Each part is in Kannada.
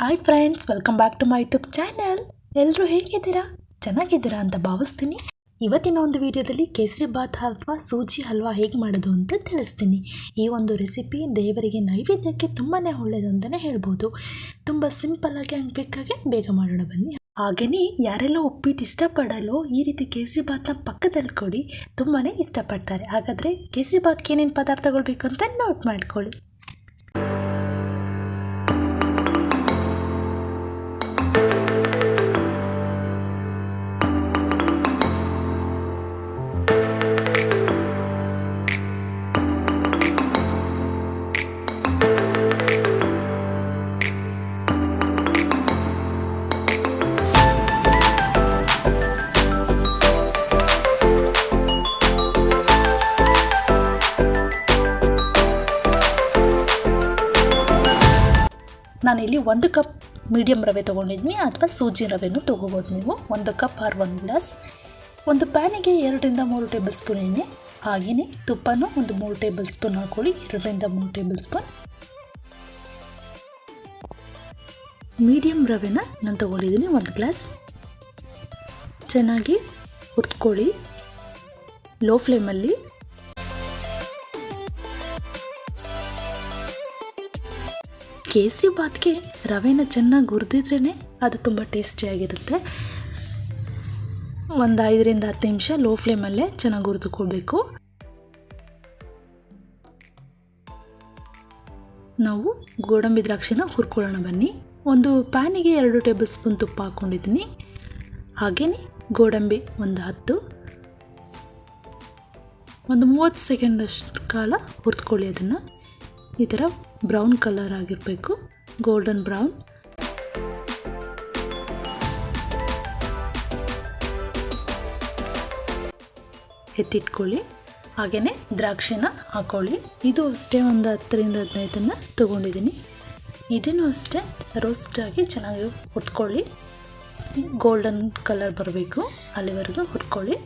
Hi friends welcome back to my YouTube channel ಎಲ್ಲರೂ ಹೇಗಿದ್ದೀರಾ? ಚೆನ್ನಾಗಿದ್ದೀರಾ ಅಂತ ಭಾವಿಸ್ತೀನಿ. ಇವತ್ತಿನ ಒಂದು ವಿಡಿಯೋದಲ್ಲಿ ಕೇಸರಿ ಬಾತ್ ಅಥವಾ ಸೂಜಿ ಹಲ್ವಾ ಹೇಗೆ ಮಾಡೋದು ಅಂತ ತಿಳಿಸ್ತೀನಿ. ಈ ಒಂದು ರೆಸಿಪಿ ದೇವರಿಗೆ ನೈವೇದ್ಯಕ್ಕೆ ತುಂಬಾ ಒಳ್ಳೆಯದು ಅಂತಲೇ ಹೇಳ್ಬೋದು. ತುಂಬ ಸಿಂಪಲ್ಲಾಗಿ ಹಂಗೆ ಬೇಕಾಗೆ ಬೇಗ ಮಾಡೋಣ ಬನ್ನಿ. ಹಾಗೆಯೇ ಯಾರೆಲ್ಲ ಉಪ್ಪಿಟ್ಟು ಇಷ್ಟಪಡಲು ಈ ರೀತಿ ಕೇಸರಿ ಬಾತ್ನ ಪಕ್ಕದಲ್ಲಿ ಕೊಡಿ. ತುಂಬಾ ಇಷ್ಟಪಡ್ತಾರೆ. ಹಾಗಾದರೆ ಕೇಸರಿ ಬಾತ್ಗೆ ಏನೇನು ಪದಾರ್ಥಗಳು ಬೇಕು ಅಂತ ನೋಟ್ ಮಾಡ್ಕೊಳ್ಳಿ. ನಾನಿಲ್ಲಿ ಒಂದು ಕಪ್ ಮೀಡಿಯಂ ರವೆ ತೊಗೊಂಡಿದ್ದೀನಿ ಅಥವಾ ಸೂಜಿ ರವೆನೂ ತೊಗೋಬೋದು ನೀವು. ಒಂದು ಕಪ್ ಆರ್ ಒಂದು ಗ್ಲಾಸ್. ಒಂದು ಪ್ಯಾನಿಗೆ ಎರಡರಿಂದ ಮೂರು ಟೇಬಲ್ ಸ್ಪೂನ್ ಎಣ್ಣೆ, ಹಾಗೆಯೇ ತುಪ್ಪನೂ ಒಂದು ಮೂರು ಟೇಬಲ್ ಸ್ಪೂನ್ ಹಾಕೊಳ್ಳಿ, ಎರಡರಿಂದ ಮೂರು ಟೇಬಲ್ ಸ್ಪೂನ್. ಮೀಡಿಯಂ ರವೆನ ನಾನು ತೊಗೊಂಡಿದ್ದೀನಿ ಒಂದು ಗ್ಲಾಸ್. ಚೆನ್ನಾಗಿ ಹುರ್ಕೊಳ್ಳಿ ಲೋ ಫ್ಲೇಮಲ್ಲಿ ಕೇಸರಿ ಬಾತ್ಗೆ ರವೆನ ಚೆನ್ನಾಗಿ ಹುರಿದಿದ್ರೇ ಅದು ತುಂಬ ಟೇಸ್ಟಿಯಾಗಿರುತ್ತೆ ಒಂದು ಐದರಿಂದ ಹತ್ತು ನಿಮಿಷ ಲೋ ಫ್ಲೇಮಲ್ಲೇ ಚೆನ್ನಾಗಿ ಹುರಿದುಕೋಬೇಕು ನಾವು ಗೋಡಂಬಿ ದ್ರಾಕ್ಷಿನ ಹುರ್ಕೊಳ್ಳೋಣ ಬನ್ನಿ. ಒಂದು ಪ್ಯಾನಿಗೆ ಎರಡು ಟೇಬಲ್ ಸ್ಪೂನ್ ತುಪ್ಪ ಹಾಕ್ಕೊಂಡಿದ್ದೀನಿ ಹಾಗೆಯೇ ಗೋಡಂಬಿ ಒಂದು ಹತ್ತು. ಒಂದು ಮೂವತ್ತು ಸೆಕೆಂಡಷ್ಟು ಕಾಲ ಹುರಿದುಕೊಳ್ಳಿ ಅದನ್ನು. ಈ ಥರ ಬ್ರೌನ್ ಕಲರ್ ಆಗಿರಬೇಕು ಗೋಲ್ಡನ್ ಬ್ರೌನ್ ಎತ್ತಿಟ್ಕೊಳ್ಳಿ ಹಾಗೆಯೇ ದ್ರಾಕ್ಷಿನ ಹಾಕೊಳ್ಳಿ. ಇದು ಅಷ್ಟೇ ಒಂದು ಹತ್ತರಿಂದ ಹದಿನೈದನ್ನು ತೊಗೊಂಡಿದ್ದೀನಿ. ಇದನ್ನು ಅಷ್ಟೇ ರೋಸ್ಟಾಗಿ ಚೆನ್ನಾಗಿ ಹುರ್ಕೊಳ್ಳಿ ಗೋಲ್ಡನ್ ಕಲರ್ ಬರಬೇಕು, ಅಲ್ಲಿವರೆಗೂ ಹುರ್ಕೊಳ್ಳಿ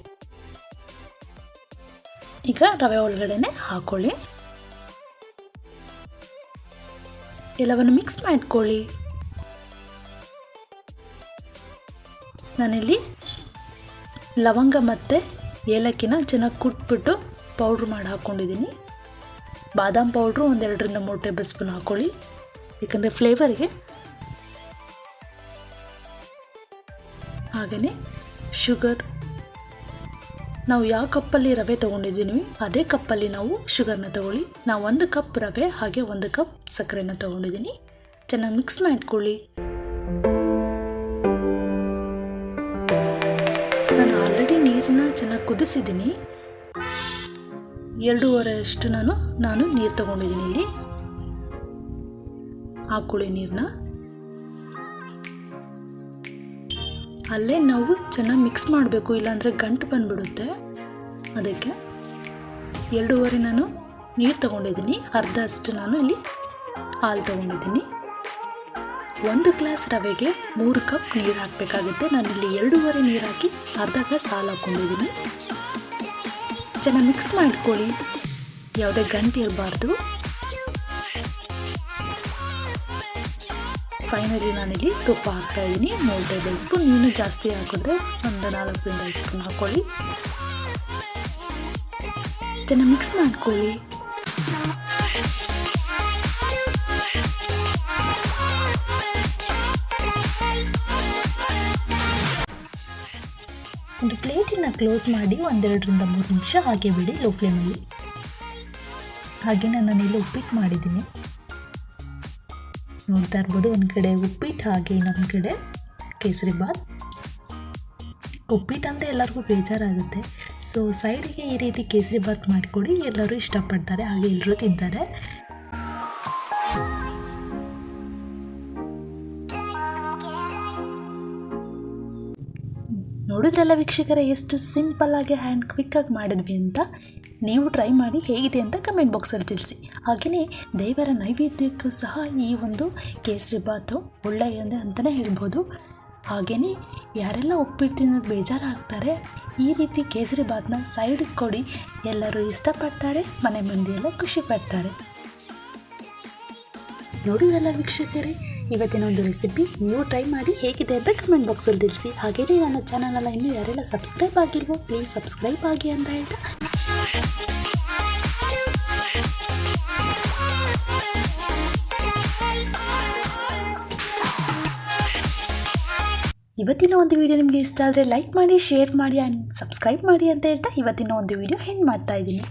ಈಗ ರವೆ ಒಳಗಡೆನೆ ಹಾಕೊಳ್ಳಿ. ಎಲ್ಲವನ್ನು ಮಿಕ್ಸ್ ಮಾಡಿಕೊಳ್ಳಿ. ನಾನಿಲ್ಲಿ ಲವಂಗ ಮತ್ತು ಏಲಕ್ಕಿನ ಚೆನ್ನಾಗಿ ಕುಟ್ಬಿಟ್ಟು ಪೌಡ್ರ್ ಮಾಡಿ ಹಾಕ್ಕೊಂಡಿದ್ದೀನಿ. ಬಾದಾಮ್ ಪೌಡ್ರು ಒಂದೆರಡರಿಂದ ಮೂರು ಟೇಬಲ್ ಸ್ಪೂನ್ ಹಾಕ್ಕೊಳ್ಳಿ ಯಾಕಂದರೆ ಫ್ಲೇವರ್ಗೆ ಹಾಗೆಯೇ ಶುಗರ್ ನಾವು ಯಾವ ಕಪ್ಪಲ್ಲಿ ರವೆ ತಗೊಂಡಿದ್ದೀನಿ ಅದೇ ಕಪ್ಪಲ್ಲಿ ನಾವು ಶುಗರ್ನ ತಗೊಳ್ಳಿ. ನಾವು ಒಂದು ಕಪ್ ರವೆ ಹಾಗೆ ಒಂದು ಕಪ್ ಸಕ್ಕರೆನ ತಗೊಂಡಿದ್ದೀನಿ. ಚೆನ್ನಾಗಿ ಮಿಕ್ಸ್ ಮಾಡ್ಕೊಳ್ಳಿ. ನಾನು ಆಲ್ರೆಡಿ ನೀರನ್ನ ಚೆನ್ನಾಗಿ ಕುದಿಸಿದ್ದೀನಿ. ಎರಡೂವರೆ ಅಷ್ಟು ನಾನು ನಾನು ನೀರು ತಗೊಂಡಿದ್ದೀನಿ ಇಲ್ಲಿ. ಹಾಕ್ಕೊಳ್ಳಿ ನೀರನ್ನ. ಅಲ್ಲೇ ನಾವು ಚೆನ್ನಾಗಿ ಮಿಕ್ಸ್ ಮಾಡಬೇಕು, ಇಲ್ಲಾಂದರೆ ಗಂಟು ಬಂದುಬಿಡುತ್ತೆ. ಅದಕ್ಕೆ ಎರಡೂವರೆ ನಾನು ನೀರು ತೊಗೊಂಡಿದ್ದೀನಿ ಅರ್ಧ ಅಷ್ಟು ನಾನು ಇಲ್ಲಿ ಹಾಲು ತೊಗೊಂಡಿದ್ದೀನಿ. ಒಂದು ಗ್ಲಾಸ್ ರವೆಗೆ ಮೂರು ಕಪ್ ನೀರು ಹಾಕಬೇಕಾಗುತ್ತೆ. ನಾನಿಲ್ಲಿ ಎರಡೂವರೆ ನೀರು ಹಾಕಿ ಅರ್ಧ ಗ್ಲಾಸ್ ಹಾಲು ಹಾಕ್ಕೊಂಡಿದ್ದೀನಿ ಚೆನ್ನಾಗಿ ಮಿಕ್ಸ್ ಮಾಡ್ಕೊಳ್ಳಿ. ಯಾವುದೇ ಗಂಟು ಇರಬಾರ್ದು. ಫೈನಲಿ ನಾನಿಲ್ಲಿ ತುಪ್ಪ ಹಾಕ್ತಾ ಇದ್ದೀನಿ ಮೂರು ಟೇಬಲ್ ಸ್ಪೂನ್, ಇನ್ನೂ ಜಾಸ್ತಿ ಹಾಕಿದ್ರೆ ಒಂದು ನಾಲ್ಕರಿಂದ ಐದು ಸ್ಪೂನ್ ಹಾಕ್ಕೊಳ್ಳಿ ಚೆನ್ನಾಗಿ ಮಿಕ್ಸ್ ಮಾಡ್ಕೊಳ್ಳಿ. ಒಂದು ಪ್ಲೇಟನ್ನು ಕ್ಲೋಸ್ ಮಾಡಿ ಒಂದೆರಡರಿಂದ ಮೂರು ನಿಮಿಷ ಹಾಗೆ ಬಿಡಿ ಲೋ ಫ್ಲೇಮಲ್ಲಿ ಹಾಗೆ ನಾನು ಇಲ್ಲಿ ಉಪ್ಪಿಟ್ಟು ಮಾಡಿದ್ದೀನಿ. ನೋಡ್ತಾ ಇರ್ಬೋದು ಒಂದು ಕಡೆ ಉಪ್ಪಿಟ್ಟು ಹಾಗೆ ಇನ್ನೊಂದು ಕಡೆ ಕೇಸರಿ ಬಾತ್. ಉಪ್ಪಿಟ್ಟು ಅಂದರೆ ಎಲ್ಲರಿಗೂ ಬೇಜಾರಾಗುತ್ತೆ. ಸೊ ಸೈಡಿಗೆ ಈ ರೀತಿ ಕೇಸರಿ ಬಾತ್ ಮಾಡಿಕೊಡಿ. ಎಲ್ಲರೂ ಇಷ್ಟಪಡ್ತಾರೆ, ಹಾಗೆ ಎಲ್ಲರೂ ತಿಂತಾರೆ. ನೋಡಿದ್ರಲ್ಲ ವೀಕ್ಷಕರ, ಎಷ್ಟು ಸಿಂಪಲ್ ಆಗಿ ಹ್ಯಾಂಡ್ ಕ್ವಿಕ್ಕಾಗಿ ಮಾಡಿದ್ವಿ ಅಂತ. ನೀವು ಟ್ರೈ ಮಾಡಿ ಹೇಗಿದೆ ಅಂತ ಕಮೆಂಟ್ ಬಾಕ್ಸಲ್ಲಿ ತಿಳಿಸಿ. ಹಾಗೆಯೇ ದೇವರ ನೈವೇದ್ಯಕ್ಕೂ ಸಹ ಈ ಒಂದು ಕೇಸರಿ ಬಾತು ಒಳ್ಳೆಯದು ಅಂತಲೇ ಹೇಳ್ಬೋದು. ಹಾಗೆಯೇ ಯಾರೆಲ್ಲ ಉಪ್ಪಿಟ್ಟು ತಿನ್ನೋದು ಬೇಜಾರಾಗ್ತಾರೆ, ಈ ರೀತಿ ಕೇಸರಿ ಬಾತನ್ನ ಸೈಡಿಗೆ ಕೊಡಿ. ಎಲ್ಲರೂ ಇಷ್ಟಪಡ್ತಾರೆ, ಮನೆ ಮಂದಿಯೆಲ್ಲ ಖುಷಿ ಪಡ್ತಾರೆ. ವೀಕ್ಷಕರೇ ಇವತ್ತಿನ ಒಂದು ರೆಸಿಪಿ ನೀವು ಟ್ರೈ ಮಾಡಿ ಹೇಗಿದೆ ಅಂತ ಕಮೆಂಟ್ ಬಾಕ್ಸಲ್ಲಿ ತಿಳಿಸಿ. ಹಾಗೆಯೇ ನನ್ನ ಚಾನಲನ್ನು ಇನ್ನೂ ಯಾರೆಲ್ಲ ಸಬ್ಸ್ಕ್ರೈಬ್ ಆಗಿಲ್ವೋ ಪ್ಲೀಸ್ ಸಬ್ಸ್ಕ್ರೈಬ್ ಆಗಿ ಅಂತ ಹೇಳ್ತಾ. ಇವತ್ತಿನ ಒಂದು ವಿಡಿಯೋ ನಿಮಗೆ ಇಷ್ಟ ಆದರೆ ಲೈಕ್ ಮಾಡಿ ಶೇರ್ ಮಾಡಿ ಆ್ಯಂಡ್ ಸಬ್ಸ್ಕ್ರೈಬ್ ಮಾಡಿ ಅಂತ ಹೇಳ್ತಾ ಇವತ್ತಿನ ಒಂದು ವಿಡಿಯೋ ಹೆಂಗೆ ಮಾಡ್ತಾ ಇದ್ದೀನಿ.